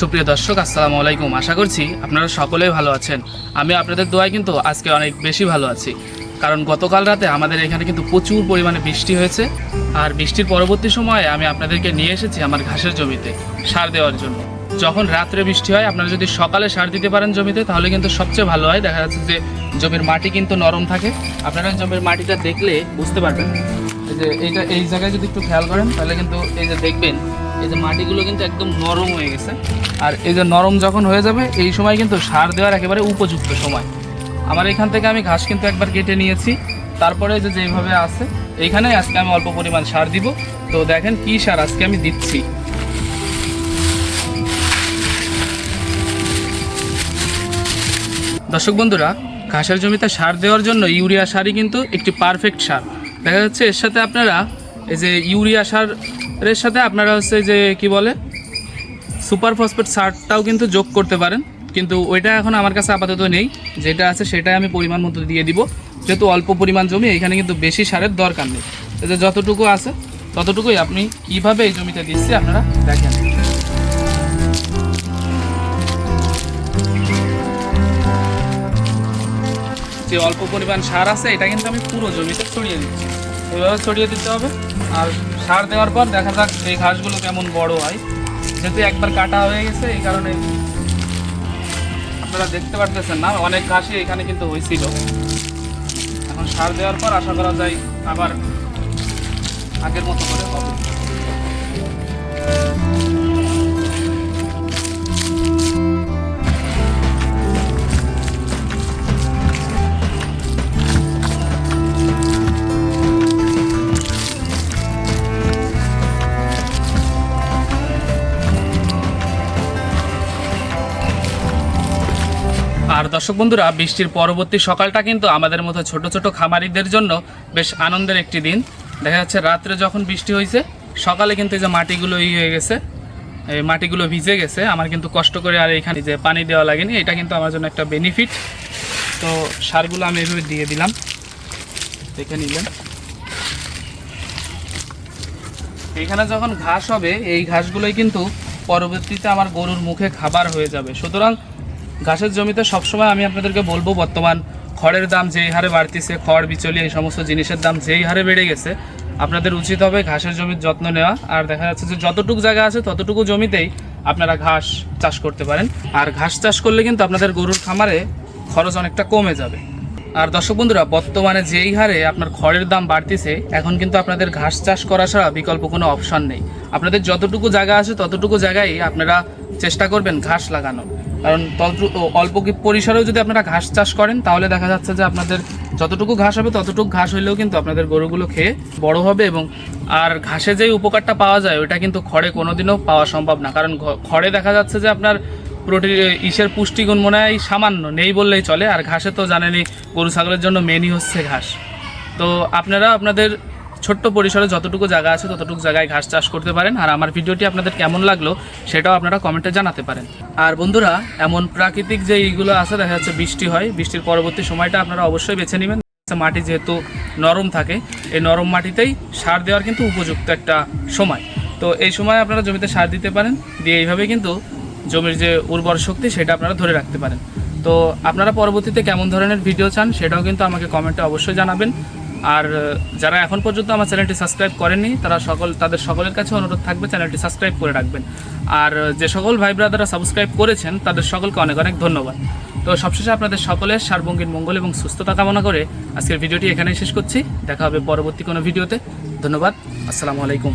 সুপ্রিয় দর্শক, আসসালামু আলাইকুম। আশা করছি আপনারা সকলেই ভালো আছেন। আমি আপনাদের দোয়ায় কিন্তু আজকে অনেক বেশি ভালো আছি। কারণ গতকাল রাতে আমাদের এখানে কিন্তু প্রচুর পরিমাণে বৃষ্টি হয়েছে। আর বৃষ্টির পরবর্তী সময়ে আমি আপনাদেরকে নিয়ে এসেছি আমার ঘাসের জমিতে সার দেওয়ার জন্য। যখন রাত্রে বৃষ্টি হয়, আপনারা যদি সকালে সার দিতে পারেন জমিতে, তাহলে কিন্তু সবচেয়ে ভালো হয়। দেখা যাচ্ছে যে জমির মাটি কিন্তু নরম থাকে। আপনারা জমির মাটিটা দেখলে বুঝতে পারবেন। যে এইটা, এই জায়গায় যদি একটু খেয়াল করেন, তাহলে কিন্তু এই যে দেখবেন এই যে মাটিগুলো কিন্তু একদম নরম হয়ে গেছে। আর এই যে নরম যখন হয়ে যাবে, এই সময় কিন্তু সার দেওয়ার একেবারে উপযুক্ত সময়। আমার এখান থেকে আমি ঘাস কিন্তু একবার কেটে নিয়েছি। তারপরে যে যেভাবে আছে এইখানে আজকে আমি অল্প পরিমাণ সার দিব। তো দেখেন কি সার আজকে আমি দিচ্ছি। দর্শক বন্ধুরা, ঘাসের জমিতে সার দেওয়ার জন্য ইউরিয়া সারই কিন্তু একটি পারফেক্ট সার। দেখা যাচ্ছে এর সাথে আপনারা এই যে ইউরিয়া সারের সাথে আপনারা হচ্ছে যে কি বলে, সুপার ফসফেট সারটাও কিন্তু যোগ করতে পারেন। কিন্তু ওইটা এখন আমার কাছে আপাতত নেই। যেটা আছে সেটাই আমি পরিমাণ মতো দিয়ে দিব। যেহেতু অল্প পরিমাণ জমি, এখানে কিন্তু বেশি সারের দরকার নেই। এই যে যতটুকু আছে, ততটুকুই আপনি কীভাবে এই জমিতে দিচ্ছি আপনারা দেখেন। যে অল্প পরিমাণ সার আছে, এটা কিন্তু আমি পুরো জমিতে ছড়িয়ে দিচ্ছি। এভাবে ছড়িয়ে দিতে হবে। আর সার দেওয়ার পর দেখা যাক এই ঘাসগুলো কেমন বড় হয়। যেহেতু একবার কাটা হয়ে গেছে, এই কারণে আপনারা দেখতে পারতেছেন না, অনেক ঘাসই এখানে কিন্তু হয়েছিল। এখন সার দেওয়ার পর আশা করা যায় আবার আগের মতো করে হবে। আর দর্শক বন্ধুরা, বৃষ্টির পরবর্তী সকালটা কিন্তু আমাদের মতো ছোট ছোট খামারিদের জন্য বেশ আনন্দের একটি দিন। দেখা যাচ্ছে রাত্রে যখন বৃষ্টি হয়েছে, সকালে কিন্তু এই যে মাটিগুলো ই হয়ে গেছে, এই মাটিগুলো ভিজে গেছে, আমার কিন্তু কষ্ট করে আর এখানে যে পানি দেওয়া লাগেনি, এটা কিন্তু আমার জন্য একটা বেনিফিট তো সারগুলো আমি এভাবে দিয়ে দিলাম, দেখে নিলেন। এখানে যখন ঘাস হবে, এই ঘাসগুলোই কিন্তু পরবর্তীতে আমার গরুর মুখে খাবার হয়ে যাবে। সুতরাং ঘাসের জমিতে সবসময় আমি আপনাদেরকে বলব, বর্তমান খড়ের দাম যেই হারে বাড়তিছে, খড়, বিচলি, এই সমস্ত জিনিসের দাম যেই হারে বেড়ে গেছে, আপনাদের উচিত হবে ঘাসের জমির যত্ন নেওয়া। আর দেখা যাচ্ছে যে যতটুকু জায়গা আছে, ততটুকু জমিতেই আপনারা ঘাস চাষ করতে পারেন। আর ঘাস চাষ করলে কিন্তু আপনাদের গরুর খামারে খরচ অনেকটা কমে যাবে। আর দর্শক বন্ধুরা, বর্তমানে যেই হারে আপনার খড়ের দাম বাড়তিছে, এখন কিন্তু আপনাদের ঘাস চাষ করা ছাড়া বিকল্প কোনো অপশন নেই। আপনাদের যতটুকু জায়গা আছে, ততটুকু জায়গায় আপনারা চেষ্টা করবেন ঘাস লাগানো কারণ অল্প কি পরিসরেও যদি আপনারা ঘাস চাষ করেন, তাহলে দেখা যাচ্ছে যে আপনাদের যতটুকু ঘাস হবে, ততটুকু ঘাস হইলেও কিন্তু আপনাদের গরুগুলো খেয়ে বড় হবে এবং আর ঘাসে যেই উপকারটা পাওয়া যায় ওটা কিন্তু খড়ে কোনোদিনও পাওয়া সম্ভব না। কারণ খড়ে দেখা যাচ্ছে যে আপনার প্রোটিন ইসের পুষ্টিগুণ মনে হয় সামান্য, নেই বললেই চলে, আর ঘাসে তো জানেনই, গরু ছাগলের জন্য মেনই হচ্ছে ঘাস। তো আপনারা আপনাদের ছোট্ট পরিসরে যতটুকু জায়গা আছে ততটুকু জায়গায় ঘাস চাষ করতে পারেন। আর আমার ভিডিওটি আপনাদের কেমন লাগল সেটাও আপনারা কমেন্টে জানাতে পারেন। আর বন্ধুরা, এমন প্রাকৃতিক যে এইগুলো আছে, দেখা যাচ্ছে বৃষ্টি হয়, বৃষ্টির পরবর্তী সময়টা আপনারা অবশ্যই বেছে নেবেন। মাটি যেহেতু নরম থাকে, এই নরম মাটিতেই সার দেওয়ার কিন্তু উপযুক্ত একটা সময়। তো এই সময় আপনারা জমিতে সার দিতে পারেন, দিয়ে এইভাবে কিন্তু জমির যে উর্বর শক্তি সেটা আপনারা ধরে রাখতে পারেন। তো আপনারা পরবর্তীতে কেমন ধরনের ভিডিও চান সেটাও কিন্তু আমাকে কমেন্টে অবশ্যই জানাবেন। আর যারা এখন পর্যন্ত আমার চ্যানেলটি সাবস্ক্রাইব করেননি, তারা সকল, তাদের সকলের কাছে অনুরোধ থাকবে চ্যানেলটি সাবস্ক্রাইব করে রাখবেন। আর, যে সকল ভাই ব্রাদাররা সাবস্ক্রাইব করেছেন, তাদের সকলকে অনেক অনেক ধন্যবাদ। তো সবশেষে আপনাদের সকলের সার্বঙ্গীন মঙ্গল এবং সুস্থতা কামনা করে আজকের ভিডিওটি এখানেই শেষ করছি। দেখা হবে পরবর্তী কোনো ভিডিওতে। ধন্যবাদ। আসসালামু আলাইকুম।